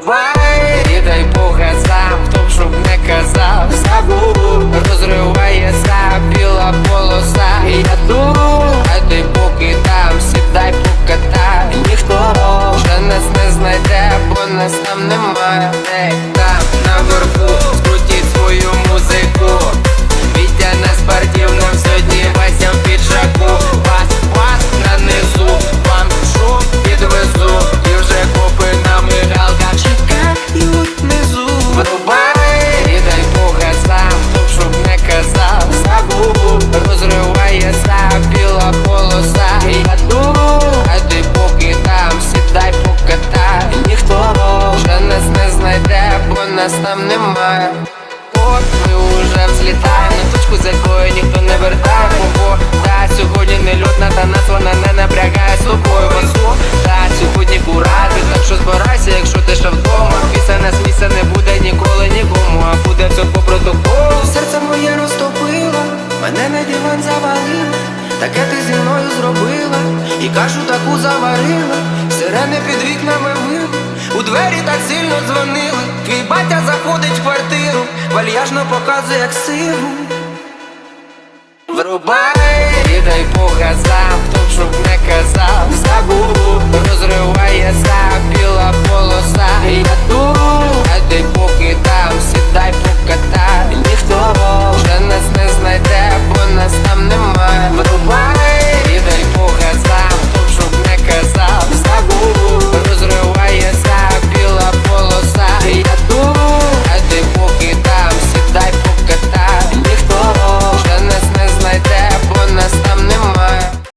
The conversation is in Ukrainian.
Врубай і дай Бога сам, хто б щоб не казав Забув, розривається біла полоса. І я тут, хай ти поки там, сідай покатай Ніхто вже нас не знайде, бо нас там немає нас там немає. От ми уже взлітаємо. На точку, з якої ніхто не вертає. Ого, та сьогодні не льотна, та нас вона не напрягає собою васу Та сьогодні курати, так що збирайся, якщо ти ще вдома. Пісня з місця не буде ніколи нікому, а буде все по протоколу. Серце моє розтопило, мене на диван завалило. Таке ти зі мною зробила, і кашу таку заварила, сирени під вікнами вальяжно показує як сиву Врубай, і дай Бога сам, хто б не казав,